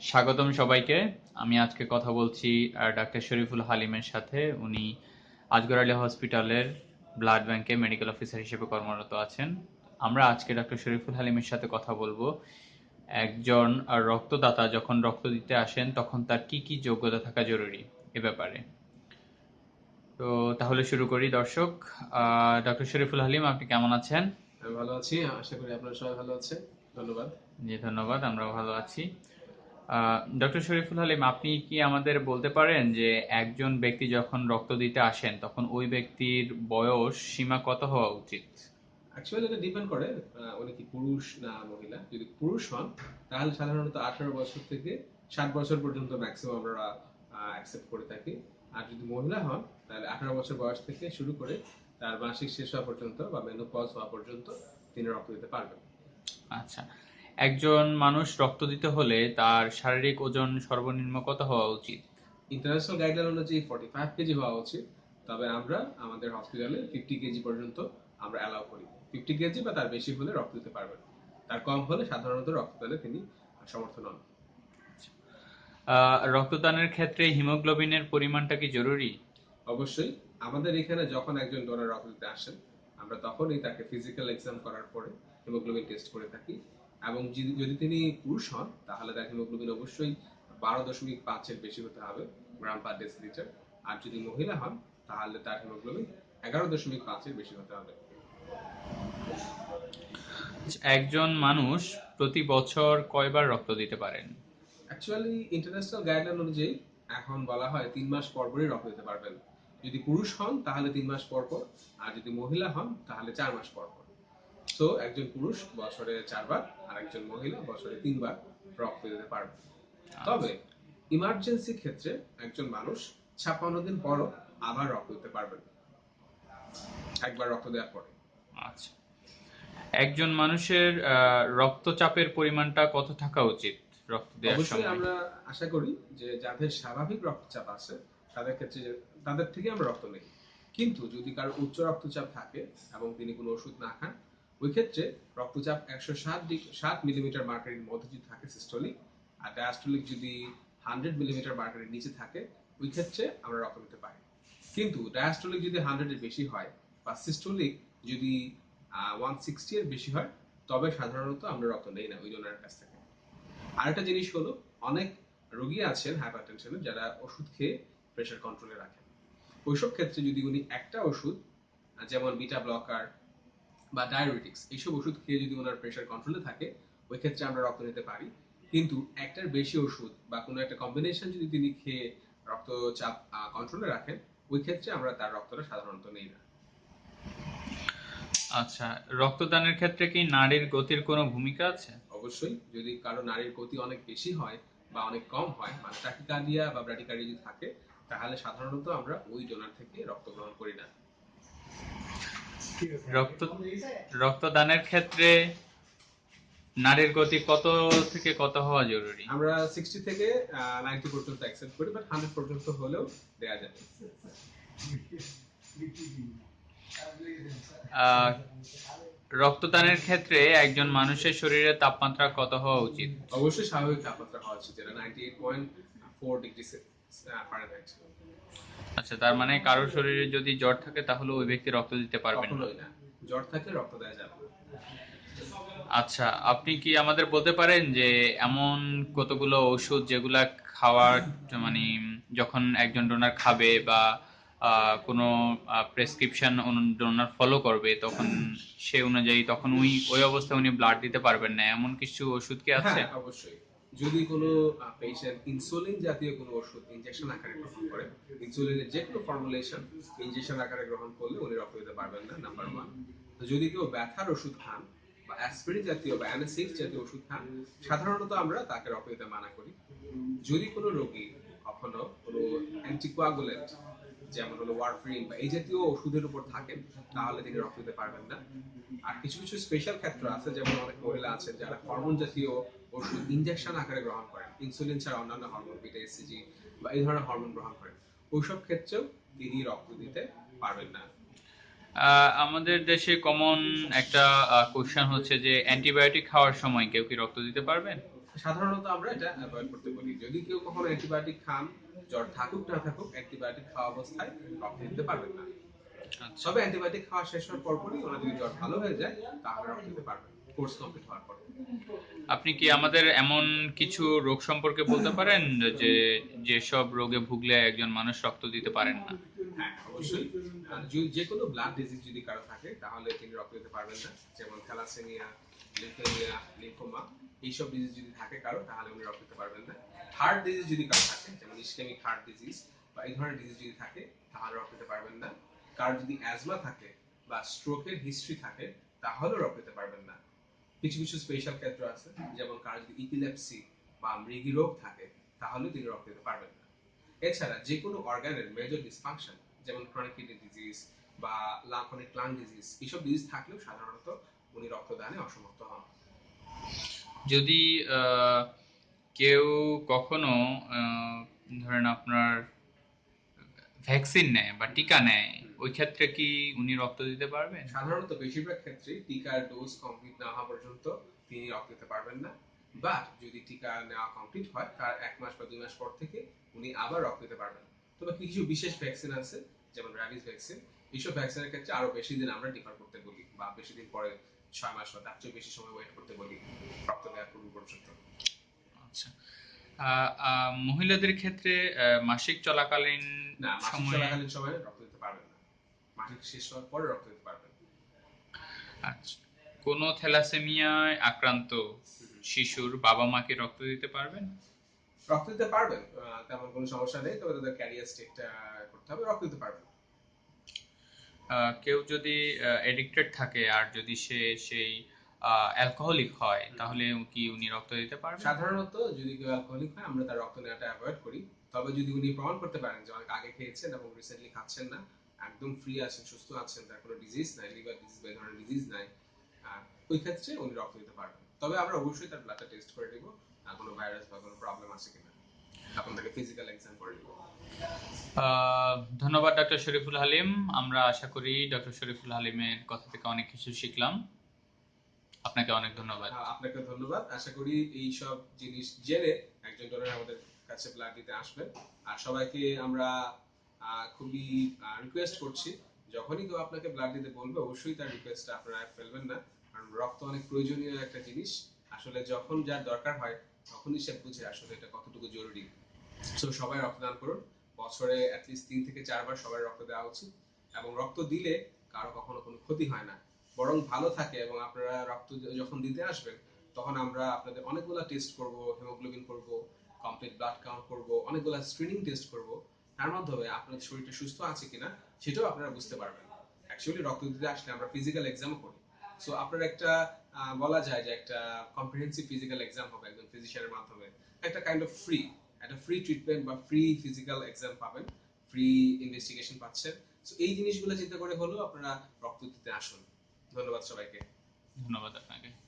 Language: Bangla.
স্বাগতম সবাইকে। আমি আজকে কথা বলছি ডাক্তার শরীফুল হালিমের সাথে। উনি আজগর আলী হসপিটালের ব্লাড ব্যাংকে মেডিকেল অফিসার হিসেবে কর্মরত আছেন। আমরা আজকে ডাক্তার শরীফুল হালিমের সাথে কথা বলব। একজন রক্তদাতা যখন রক্ত দিতে আসেন তখন তার কি কি যোগ্যতা থাকা জরুরি এ ব্যাপারে। তো তাহলে শুরু করি। দর্শক ডক্টর শরীফুল হালিম আপনি কেমন আছেন? ভালো আছি আশা করি আপনারা সবাই ভালো আছেন। ধন্যবাদ। জি ধন্যবাদ আমরাও ভালো আছি। ডক্টর শরীফুল হালিম আপনি কি আমাদের বলতে পারেন যে একজন ব্যক্তি যখন রক্ত দিতে আসেন তখন ওই ব্যক্তির বয়স সীমা কত হওয়া উচিত? অ্যাকচুয়ালি এটা ডিপেন্ড করে উনি কি পুরুষ না মহিলা। যদি পুরুষ হন তাহলে সাধারণত আঠারো বছর থেকে ষাট বছর পর্যন্ত ম্যাক্সিমাম আমরা অ্যাকসেপ্ট করে থাকি। আর যদি মহিলা হন তাহলে আঠারো বছর বয়স থেকে শুরু করে তার মাসিক শেষ হওয়া পর্যন্ত বা মেনোপজ হওয়া পর্যন্ত তিনি রক্ত দিতে পারবেন। আচ্ছা। একজন মানুষ রক্ত দিতে হলে তার শারীরিক ওজন সর্বনিম্ন কত হওয়া উচিত? ইন্টারন্যাশনাল গাইডলাইন অনুযায়ী ফর্টি ফাইভ কেজি হওয়া উচিত তবে আমরা আমাদের হসপিটালে ফিফটি কেজি পর্যন্ত আমরা অ্যালাউ করি। ফিফটি কেজি বা তার বেশি হলে রক্ত দিতে পারবেন। তার কম হলে সাধারণত রক্তদানে তিনি সমর্থন হন। রক্তদানের ক্ষেত্রে হিমোগ্লোবিনের পরিমাণটা কি জরুরি? অবশ্যই। আমাদের এখানে যখন একজন ডোনার রক্ত দিতে আসেন আমরা তখনই তাকে ফিজিক্যাল এক্সাম করার পরে হিমোগ্লোবিন টেস্ট করে থাকি। এবং যদি তিনি পুরুষ হন তাহলে তার হিমোগ্লোবিন অবশ্যই বারো দশমিক পাঁচের বেশি হতে হবে গ্রাম পার ডেসিলিটার আর যদি মহিলা হন তাহলে তার হিমোগ্লোবিন এগারো দশমিক পাঁচের বেশি হতে হবে। একজন মানুষ প্রতি বছর কয়বার রক্ত দিতে পারেন? অ্যাকচুয়ালি ইন্টারন্যাশনাল গাইডলাইন অনুযায়ী এখন বলা হয় তিন মাস পর পরই রক্ত দিতে পারবেন। যদি পুরুষ হন তাহলে তিন মাস পর পর আর যদি মহিলা হন তাহলে চার মাস পর পর। তো একজন পুরুষ বছরে চারবার আর একজন মহিলা বছরে তিনবার রক্ত দিতে পারবে। তবে ইমার্জেন্সি ক্ষেত্রে একজন মানুষ ছাপ্পান্ন দিন পরও আবার রক্ত দিতে পারবেন একবার রক্ত দেওয়ার পরে। আচ্ছা। একজন মানুষের রক্তচাপের পরিমাণটা কত থাকা উচিত রক্ত দেওয়ার অবশ্যই সময়? আমরা আশা করি যে যাদের স্বাভাবিক রক্তচাপ আছে তাদের ক্ষেত্রে তাদের থেকে আমরা রক্ত নেই। কিন্তু যদি কারও উচ্চ রক্তচাপ থাকে এবং তিনি কোনো ওষুধ না খান ওই ক্ষেত্রে রক্তচাপ একশো ষাট ষাট মিলিমিটার মার্কারির মধ্যে যদি থাকে সিস্টোলিক আর ডায়াস্টোলিক যদি হান্ড্রেড মিলিমিটার মার্কারির নিচে থাকে ওই ক্ষেত্রে আমরা রক্ত নিতে পারি। কিন্তু ডায়াস্টোলিক যদি হান্ড্রেডের বেশি হয় বা সিস্টোলিক যদি ওয়ান সিক্সটি এর বেশি হয়, তবে সাধারণত আমরা রক্ত নেই না, ওই ডোনারের কাছ থেকে আরেকটা জিনিস হলো, অনেক রোগী আছেন হাইপারটেনশনের যারা ওষুধ খেয়ে প্রেশার কন্ট্রোলে রাখেন। ওইসব ক্ষেত্রে যদি উনি একটা ওষুধ, যেমন বিটা ব্লকার বা ডায়াবেটিক্স এইসব ওষুধ খেয়ে যদি ওনার প্রেশার কন্ট্রোলে থাকে ওই ক্ষেত্রে আমরা রক্ত নিতে পারি। কিন্তু একটার বেশি ওষুধ বা কোনো একটা কম্বিনেশন যদি তিনি খেয়ে রক্তচাপ কন্ট্রোলে রাখেন ওই ক্ষেত্রে আমরা তার রক্তটা সাধারণত নেই না। আচ্ছা রক্তদানের ক্ষেত্রে কি নারীর গতির কোনো ভূমিকা আছে? অবশ্যই যদি কারও নারীর গতি অনেক বেশি হয় বা অনেক কম হয় মানে টাকিকার্ডিয়া বা ব্র্যাডিকার্ডিয়া যদি থাকে তাহলে সাধারণত আমরা ওই ডোনার থেকে রক্ত গ্রহণ করি না। রক্ত রক্তদানের ক্ষেত্রে নারীর গতি কত থেকে কত হওয়া জরুরি? আমরা সিক্সটি থেকে নাইনটি পর্যন্ত অ্যাকসেপ্ট করি বাট হান্ড্রেড পর্যন্ত হলেও দেওয়া যাবে। রক্তদানের ক্ষেত্রে একজন মানুষের শরীরের তাপমাত্রা কত হওয়া উচিত? অবশ্যই স্বাভাবিক তাপমাত্রা হওয়া উচিত যেটা ninety eight point four degree Fahrenheit আচ্ছা তার মানে কারোর শরীরে যদি জ্বর থাকে তাহলে ওই ব্যক্তি রক্ত দিতে পারবেন না। জ্বর থাকলে রক্ত দেওয়া যাবে আচ্ছা আপনি কি আমাদের বলতে পারেন যে এমন কতগুলো ওষুধ যেগুলা খাওয়ার মানে যখন একজন ডোনার খাবে বা কোনো প্রেসক্রিপশন ডোনার ফলো করবে তখন সে অনুযায়ী তখন ওই ওই অবস্থায় উনি ব্লাড দিতে পারবেন না। এমন কিছু ওষুধ কি আছে? হ্যাঁ অবশ্যই। যদি কোনো পেশেন্ট ইনসুলিন জাতীয় কোনো ওষুধ ইনজেকশন আকারে গ্রহণ করে ইনসুলিনের যে কোনো ফর্মুলেশন ইনজেকশন আকারে গ্রহণ করলে উনি রক্ত দিতে পারবেন না নাম্বার ওয়ান তো যদি কেউ ব্যথার ওষুধ খান বা অ্যাসপিরিন জাতীয় বা অ্যানাসিক্স জাতীয় ওষুধ খান, সাধারণত আমরা তাকে রক্ত দিতে মানা করি। যদি কোনো রোগী কখনো কোনো অ্যান্টিকোয়াগুলেন্ট যেমন হলো ওয়ারফ্রিন বা এই জাতীয় ওষুধের উপর থাকেন, তাহলে তিনি রক্ত দিতে পারবেন না। আর কিছু কিছু স্পেশাল ক্ষেত্র আছে, যেমন অনেক মহিলা আছেন যারা হরমোন জাতীয় ওষুধ ইনজেকশন আকারে গ্রহণ করেন। ইনসুলিন ছাড়া অন্যান্য হরমোন বিটা এসিজি বা এই ধরনের হরমোন গ্রহণ করেন। ওইসব ক্ষেত্রেও তিনি রক্ত দিতে পারবেন না। আমাদের দেশে কমন একটা কোশ্চেন হচ্ছে যে অ্যান্টিবায়োটিক খাওয়ার সময় কেউ কি রক্ত দিতে পারবেন সাধারণত আমরা এটা অ্যাভয়েড করতে বলি যদি কেউ কখনো অ্যান্টিবায়োটিক খান জ্বর থাকুক না থাকুক অ্যান্টিবায়োটিক খাওয়া অবস্থায় রক্ত দিতে পারবেন না। আচ্ছা। তবে অ্যান্টিবায়োটিক খাওয়া শেষ হওয়ার পরপরই ওনার যদি জ্বর ভালো হয়ে যায় তাহলে রক্ত দিতে পারবেন কোর্স কমপ্লিট হওয়ার পর। আপনি কি আমাদের এমন কিছু রোগ সম্পর্কে বলতে পারেন? যে যেসব রোগে ভুগলে একজন মানুষ রক্ত দিতে পারেন না? হ্যাঁ অবশ্যই। যে- কোনো ব্লাড ডিজিজ যদি কারও থাকে, তাহলে তিনি রক্ত দিতে পারবেন না। যেমন থ্যালাসেমিয়া এইসব ডিজিজ যদি থাকে কারও, তাহলে উনি রক্ত দিতে পারবেন না। হার্ট ডিজিজ যদি কারও থাকে, যেমন ইসকেমিক হার্ট ডিজিজ বা এই ধরনের ডিজিজ যদি থাকে, তাহলে রক্ত দিতে পারবেন না। কারও যদি অ্যাজমা থাকে বা স্ট্রোকের হিস্ট্রি থাকে, তাহলেও রক্ত দিতে পারবেন না। কিছু কিছু স্পেশাল ক্ষেত্র আছে যেমন কারও যদি ইপিলেপসি বা মৃগী রোগ থাকে তাহলে তিনি রক্ত দিতে পারবেন না। এছাড়া যে কোনো অর্গানের মেজর ডিসফাংশন যেমন ক্রনিক কিডনি ডিজিজ বা ক্রনিক লাং ডিজিজ এইসব ডিজিজ থাকলেও সাধারণত উনি রক্তদানে অসমর্থ হন। যদি আহ, কেউ কখনো আহ, ধরেন আপনার ভ্যাকসিন নেয় বা টিকা নেয় ওই ক্ষেত্রে কি উনি রক্ত দিতে পারবেন? সাধারণত বেশিরভাগ ক্ষেত্রে টিকার ডোজ কমপ্লিট না হওয়া পর্যন্ত তিনি রক্ত দিতে পারবেন না। বা যদি টিকা নেওয়া কমপ্লিট হয় তার এক মাস বা দুই মাস পর থেকে উনি আবার রক্ত দিতে পারবেন। তবে কিছু বিশেষ ভ্যাকসিন আছে যেমন র্যাবিস ভ্যাকসিন এইসব ভ্যাকসিনের ক্ষেত্রে আরও বেশি দিন আমরা ডিফার করতে বলি বা বেশি দিন পরে ছয় মাস বা তার চেয়ে বেশি সময় ওয়েট করতে বলি রক্ত দেওয়ার পূর্ব পর্যন্ত। আচ্ছা। মহিলাদের ক্ষেত্রে মাসিক চলাকালীন সময়ে চলাকালীন সময়ে রক্ত দিতে পারবেন না। মাসিক শেষ হওয়ার পরে রক্ত দিতে পারবেন। আচ্ছা। কোন থ্যালাসেমিয়ায় আক্রান্ত শিশুর বাবা মাকে রক্ত দিতে পারবেন? রক্ত দিতে পারবেন তেমন কোনো সমস্যা নেই তবে তাদের ক্যারিয়ার স্টেটটা করতে হবে রক্ত দিতে পারবেন। কেউ যদি এডিক্টেড থাকে আর যদি সে সেই অ্যালকোহলিক হয় তাহলে কি উনি রক্ত দিতে পারবেন? সাধারণত যদি কেউ অ্যালকোহলিক হয় আমরা তার রক্ত নেওয়াটা অ্যাভয়েড করি। তবে যদি উনি প্রমাণ করতে পারেন যে অনেক আগে খেয়েছেন এবং রিসেন্টলি খাচ্ছেন না একদম ফ্রি আছেন সুস্থ আছেন তার কোনো ডিজিজ নাই লিভার ডিজিজ বা ধরনের ডিজিজ নাই ওই ক্ষেত্রে উনি রক্ত দিতে পারবেন। তবে আমরা অবশ্যই তার ব্লাডটা টেস্ট করে আর কোনো ভাইরাস বা কোনো প্রবলেম আছে কিনা। তখন তাকে ফিজিক্যাল এক্সাম করে আহ, ধন্যবাদ ডক্টর শরীফুল হালিম। আমরা আশা করি ডক্টর শরীফুল হালিমের কথা থেকে অনেক কিছু শিখলাম। আপনাকে অনেক ধন্যবাদ। আপনাকে ধন্যবাদ। আশা করি এই সব জিনিস জেনে একজন ডোনার আমাদের কাছে ব্লাড দিতে আসবেন। আর সবাইকে আমরা খুবই রিকোয়েস্ট করছি, যখনই কেউ আপনাকে ব্লাড দিতে বলবে, অবশ্যই তার রিকোয়েস্টটা আপনারা ফেলবেন না। কারণ রক্ত অনেক প্রয়োজনীয় একটা জিনিস। আসলে যখন যার দরকার হয়, তখনই সে বুঝে আসলে এটা কতটুকু জরুরি। সো সবাই রক্তদান করুন। বছরে অ্যাটলিস্ট তিন থেকে চারবার সবাই রক্ত দেওয়া উচিত। এবং রক্ত দিলে কারও কখনো কোনো ক্ষতি হয় না। বরং ভালো থাকে এবং আপনারা রক্ত যখন দিতে আসবেন, তখন আমরা আপনাদের অনেকগুলো টেস্ট করব হিমোগ্লোবিন করব কমপ্লিট ব্লাড কাউন্ট করব, অনেকগুলো স্ক্রিনিং টেস্ট করব। তার মাধ্যমে আপনাদের শরীরটা সুস্থ আছে কিনা, সেটাও আপনারা বুঝতে পারবেন। অ্যাকচুয়ালি রক্ত দিতে আসলে আমরা ফিজিক্যাল এক্সামও করি। সো আপনার একটা বলা যায় যে একটা কম্প্রিহেন্সিভ ফিজিক্যাল এক্সাম হবে একজন ফিজিশিয়ানের মাধ্যমে। একটা কাইন্ড অফ ফ্রি একটা ফ্রি ট্রিটমেন্ট বা ফ্রি ফিজিক্যাল এক্সাম পাবেন। ফ্রি ইনভেস্টিগেশন পাচ্ছেন। সো এই জিনিসগুলো চিন্তা করে হলেও আপনারা রক্ত দিতে আসুন। ধন্যবাদ সবাইকে। ধন্যবাদ আপনাকে।